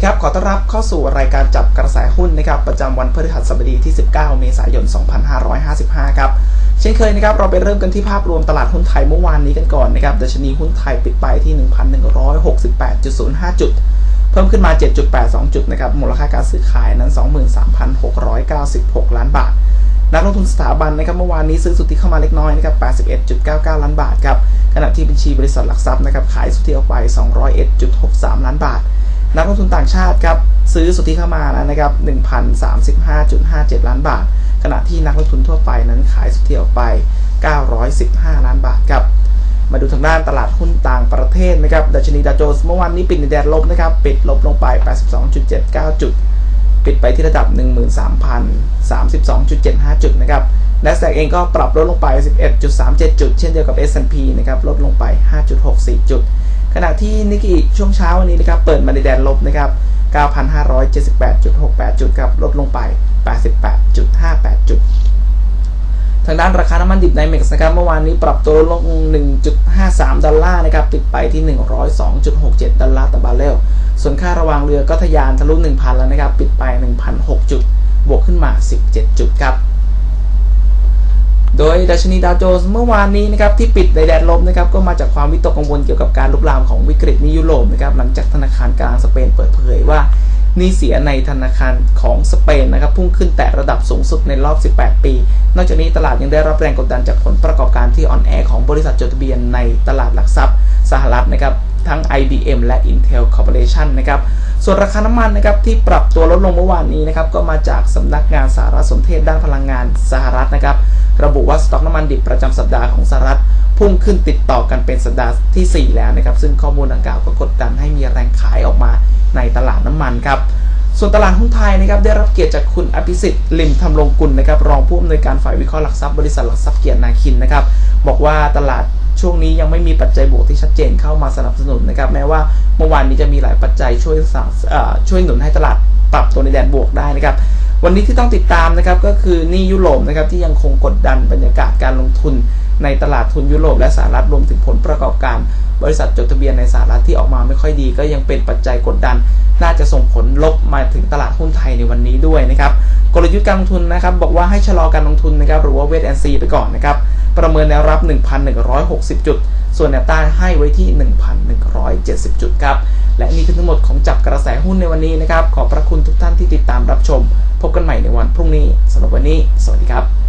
ดีครับ ขอต้อนรับเข้าสู่รายการจับกระแสหุ้นนะครับ ประจำวันพฤหัสบดีที่ 19 เมษายน 2555 ครับ เช่นเคยนะครับ เราไปเริ่มกันที่ภาพรวมตลาดหุ้นไทยเมื่อวานนี้กันก่อนนะครับดัชนีหุ้นไทยปิดไปที่ 1,168.05 จุด เพิ่มขึ้นมา 7.82 จุดนะครับ มูลค่าการซื้อขายนั้น 23,696 ล้านบาท นักลงทุนสถาบันนะครับเมื่อวานนี้ซื้อสุทธิเข้ามาเล็กน้อยนะครับ 81.99 ล้านบาทครับ ขณะที่บัญชีบริษัทหลักทรัพย์นะครับขายสุทธิออกไป 201.63 ล้านบาท นักลงทุนต่างชาติครับซื้อสุทธิเข้ามาแล้วนะครับ1,035.57 ล้านบาท ขณะที่นักลงทุนทั่วไปนั้นขายสุทธิออกไป 915 ล้านบาทครับมาดูทางด้านตลาดหุ้นต่างประเทศนะครับดัชนีดาวโจนส์เมื่อวานนี้ปิดในแดนลบนะครับปิดลบลงไป 82.79 จุด ปิดไปที่ระดับ 13,032.75 จุดนะครับ NASDAQ เองก็ปรับลดลงไป 11.37 จุด เช่นเดียวกับ S&P นะครับลดลงไป 5.64 จุด ขณะที่นิก i ช่วงเช้าวันนี้นะครับเปิดมาในแดนลบนะครับ9,578.68 จุดครับลดลงไป 88.58 จุด ทางด้านราคาน้ำมันดิบในเม็กซ์นะครับเมื่อวานนี้ปรับตัวลดลง 1.53 ดอลลาร์นะครับปิดไปที่ 102.67 ดอลลาร์ต่อบาร์เรล ส่วนค่าระวางเรือก็ทะยานทะลุ 1,000 แล้วนะครับ ปิดไป 1,006 จุด บวกขึ้นมา 17 จุดครับ โดยดัชนีดาวโจนส์เมื่อวานนี้นะครับที่ปิดในแดนลบนะครับก็มาจากความวิตกกังวลเกี่ยวกับการลุกลามของวิกฤตในยุโรปนะครับหลังจากธนาคารกลางสเปนเปิดเผยว่านี้เสียในธนาคารของสเปนนะครับพุ่งขึ้นแต่ระดับสูงสุดในรอบ 18 ปี นอกจากนี้ตลาดยังได้รับแรงกดดันจากผลประกอบการที่อ่อนแอของบริษัทจดทะเบียนในตลาดหลักทรัพย์สหรัฐนะครับทั้ง IBM และ Intel Corporation นะครับ ส่วนราคาน้ำมันนะครับที่ปรับตัวลดลงเมื่อวานนี้นะครับก็มาจากสำนักงานสารสนเทศด้านพลังงานสหรัฐนะครับระบุว่าสต็อกน้ำมันดิบประจำสัปดาห์ของสหรัฐพุ่งขึ้นติดต่อกันเป็นสัปดาห์ที่ 4 แล้วนะครับซึ่งข้อมูลดังกล่าวก็กดดันให้มีแรงขายออกมาในตลาดน้ำมันครับส่วนตลาดหุ้นไทยนะครับได้รับเกียรติจากคุณอภิสิทธิ์ลิมทำรงกุลนะครับรองผู้อำนวยการฝ่ายวิเคราะห์หลักทรัพย์บริษัทหลักทรัพย์เกียรตินาคินนะครับบอกว่าตลาด นี้ยังไม่มีปัจจัยบวกที่ชัดเจนเข้ามาสนับสนุนนะครับ แม้ว่าเมื่อวานนี้จะมีหลายปัจจัยช่วยสั่งช่วยหนุนให้ตลาดปรับตัวในแดนบวกได้นะครับ วันนี้ที่ต้องติดตามนะครับก็คือนี่ยุโรปนะครับที่ยังคงกดดันบรรยากาศการลงทุนในตลาดทุนยุโรปและสหรัฐรวมถึงผลประกอบการ บริษัทจดทะเบียนในสหรัฐที่ออกมาไม่ค่อยดี ก็ยังเป็นปัจจัยกดดัน น่าจะส่งผลลบมาถึงตลาดหุ้นไทยในวันนี้ด้วยนะครับกลยุทธ์การลงทุนนะครับบอกว่าให้ชะลอการลงทุนนะครับหรือว่าเวทแอนซีไปก่อนนะครับ ประเมินแนวรับ 1,160 จุด ส่วนแนวต้านให้ไว้ที่ 1,170 จุดครับ และนี่คือทั้งหมดของจับกระแสหุ้นในวันนี้นะครับ ขอบพระคุณทุกท่านที่ติดตามรับชม พบกันใหม่ในวันพรุ่งนี้สำหรับวันนี้ สวัสดีครับ